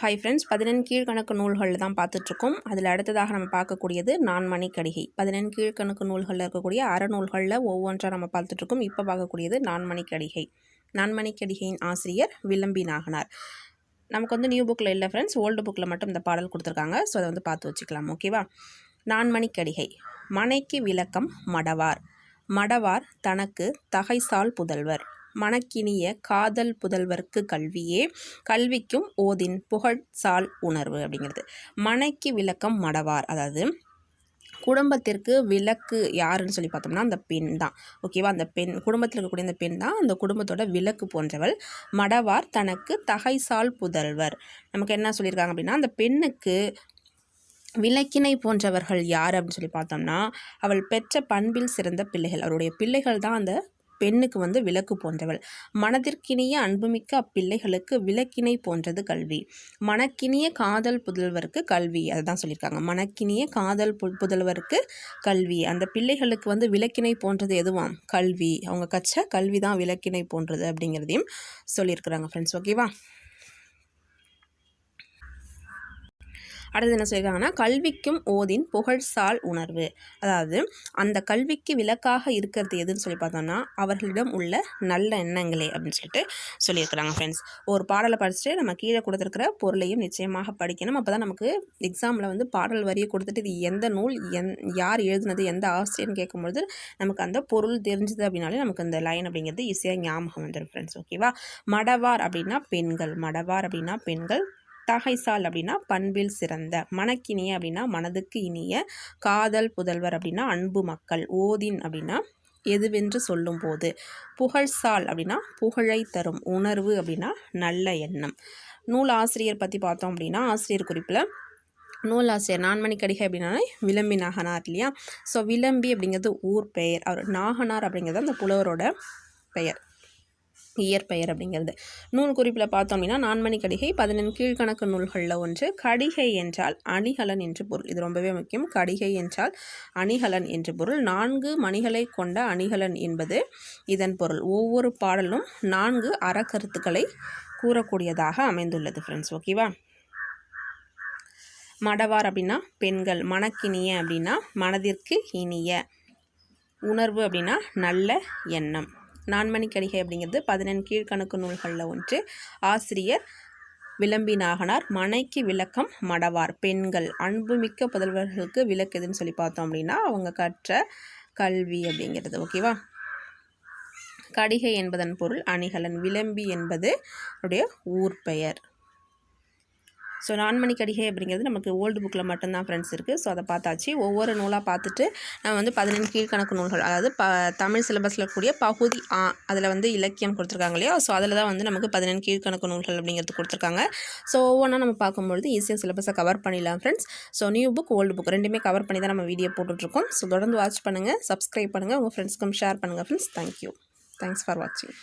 Hi friends பதினெண் கீழ்கணக்கு நூல்களில் தான் பார்த்துட்ருக்கோம். அதில் அடுத்ததாக நம்ம பார்க்கக்கூடியது நான்மணி கடிகை. பதினெண் கீழ்கணக்கு நூல்களில் இருக்கக்கூடிய அறநூல்களில் ஒவ்வொன்றாக நம்ம பார்த்துட்ருக்கோம். இப்போ பார்க்கக்கூடியது நான்மணி கடிகை. நான்மணி கடிகையின் ஆசிரியர் விளம்பி நாகனார். நமக்கு வந்து நியூ புக்கில் இல்லை ஃப்ரெண்ட்ஸ் ஓல்டு புக்கில் மட்டும் இந்த பாடல் கொடுத்துருக்காங்க. ஸோ அதை வந்து பார்த்து வச்சுக்கலாம் ஓகேவா நான்மணி கடிகை. மனைக்கு விளக்கம் மடவார். மடவார் தனக்கு தகைசால் புதல்வர். மணக்கினிய காதல் புதல்வர்க்கு கல்வியே. கல்விக்கும் ஓதின் புகழ்சால் உணர்வு அப்படிங்கிறது. மனைக்கு விளக்கம் மடவார். அதாவது குடும்பத்திற்கு விளக்கு யாருன்னு சொல்லி பார்த்தோம்னா அந்த பெண் தான். ஓகேவா அந்த பெண் குடும்பத்தில் இருக்கக்கூடிய அந்த பெண் தான் அந்த குடும்பத்தோட விளக்கு போன்றவள். மடவார் தனக்கு தகைசால் புதல்வர். நமக்கு என்ன சொல்லியிருக்காங்க அப்படின்னா அந்த பெண்ணுக்கு விளக்கினை போன்றவர்கள் யார் அப்படின்னு சொல்லி பார்த்தோம்னா அவள் பெற்ற பண்பில் சிறந்த பிள்ளைகள். அவருடைய பிள்ளைகள் தான் அந்த பெண்ணுக்கு வந்து விளக்கு போன்றவள். மனதிற்கினிய அன்புமிக்க அப்பிள்ளைகளுக்கு விளக்கினை போன்றது கல்வி. மனக்கினிய காதல் புதல்வருக்கு கல்வி. அதுதான் சொல்லியிருக்காங்க மனக்கினிய காதல் பு புதல்வருக்கு கல்வி. அந்த பிள்ளைகளுக்கு வந்து விளக்கினை போன்றது எதுவாம்? கல்வி. அவங்க கச்ச கல்வி தான் விளக்கினை போன்றது அப்படிங்கிறதையும் சொல்லியிருக்கிறாங்க ஃப்ரெண்ட்ஸ் ஓகேவா அடுத்து என்ன சொல்லியிருக்காங்கன்னா கல்விக்கும் ஓதின் புகழ்சால் உணர்வு. அதாவது அந்த கல்விக்கு விளக்காக இருக்கிறது எதுன்னு சொல்லி பார்த்தோம்னா அவர்களிடம் உள்ள நல்ல எண்ணங்களே அப்படின்னு சொல்லிட்டு சொல்லியிருக்கிறாங்க ஃப்ரெண்ட்ஸ் ஒரு பாடலை படிச்சுட்டு நம்ம கீழே கொடுத்துருக்கிற பொருளையும் நிச்சயமாக படிக்கணும். அப்போ தான் நமக்கு எக்ஸாமில் வந்து பாடல் வரியை கொடுத்துட்டு இது எந்த நூல் எந் யார் எழுதுனது எந்த ஆசிரியர்னு கேட்கும்பொழுது நமக்கு அந்த பொருள் தெரிஞ்சது அப்படின்னாலே நமக்கு அந்த லைன் அப்படிங்கிறது ஈஸியாக ஞாபகம் வந்துடும் ஃப்ரெண்ட்ஸ் ஓகேவா மடவார் அப்படின்னா பெண்கள். மடவார் அப்படின்னா பெண்கள். தகைசால் அப்படின்னா பண்பில் சிறந்த மனக்கினிய அப்படின்னா மனதுக்கு இனிய காதல் புதல்வர் அப்படின்னா அன்பு மக்கள் ஓதின் அப்படின்னா எதுவென்று சொல்லும்போது புகழ்சால் அப்படின்னா புகழை தரும் உணர்வு அப்படின்னா நல்ல எண்ணம். நூல் ஆசிரியர் பற்றி பார்த்தோம் அப்படின்னா ஆசிரியர் குறிப்பில் நூலாசிரியர் நான்மணி கடிகை அப்படின்னா விளம்பி நாகனார் இல்லையா? ஸோ விளம்பி அப்படிங்கிறது ஊர் பெயர். அவர் நாகனார் அப்படிங்கிறது அந்த புலவரோட பெயர். இயற்பெயர் அப்படிங்கிறது. நூல் குறிப்பில் பார்த்தோம் அப்படின்னா நான்மணி கடிகை பதினெண் கீழ்கணக்கு நூல்களில் ஒன்று கடிகை என்றால் அணிகலன் என்று பொருள். இது ரொம்பவே முக்கியம். கடிகை என்றால் அணிகலன் என்று பொருள். நான்கு மணிகளை கொண்ட அணிகலன் என்பது இதன் பொருள். ஒவ்வொரு பாடலும் நான்கு அறக்கருத்துக்களை கூறக்கூடியதாக அமைந்துள்ளது ஃப்ரெண்ட்ஸ் ஓகேவா மடவார் அப்படின்னா பெண்கள் மனக்கினிய அப்படின்னா மனதிற்கு இனிய. உணர்வு அப்படின்னா நல்ல எண்ணம். நான்மணி கடிகை அப்படிங்கிறது பதினெண் கீழ்கணக்கு நூல்களில் ஒன்று. ஆசிரியர் விளம்பி நாகனார் மனைக்கு விளக்கம் மடவார். பெண்கள் அன்புமிக்க புதல்வர்களுக்கு விளக்குதுன்னு சொல்லி பார்த்தோம் அப்படின்னா அவங்க கற்ற கல்வி அப்படிங்கிறது. ஓகேவா? கடிகை என்பதன் பொருள் அணிகலன். விளம்பி என்பது அவருடைய ஊர் பெயர். ஸோ நான்மணி கடிகை அப்படிங்கிறது நமக்கு ஓல்டு புக்கில் மட்டும்தான் ஃப்ரெண்ட்ஸ் இருக்குது ஸோ அதை பார்த்தாச்சு. ஒவ்வொரு நூலாக பார்த்துட்டு நம்ம வந்து பதினெண்டு கீழ்கணக்கு நூல்கள் அதாவது ப தமிழ் சிலபஸில் கூடிய பகுதி ஆ அதில் வந்து இலக்கியம் கொடுத்துருக்காங்க இல்லையா? ஸோ அதில் தான் வந்து நமக்கு பதினெண்டு கீழ்கணக்கு நூல்கள் அப்படிங்கிறது கொடுத்துருக்காங்க. ஸோ ஒவ்வொன்றா நம்ம பார்க்கும்பொழுது ஈஸியாக சிலபஸை கவர் பண்ணிடலாம் friends so new book old book ரெண்டுமே கவர் பண்ணி தான் நம்ம வீடியோ போட்டுட்ருக்கோம். ஸோ தொடர்ந்து வாட்ச் பண்ணுங்கள் சப்ஸ்கிரைப் பண்ணுங்கள் உங்கள் ஃப்ரெண்ட்ஸ்க்கும் ஷேர் பண்ணுங்கள் ஃப்ரெண்ட்ஸ் தேங்க்யூ தேங்க்ஸ் ஃபார் வாட்சிங்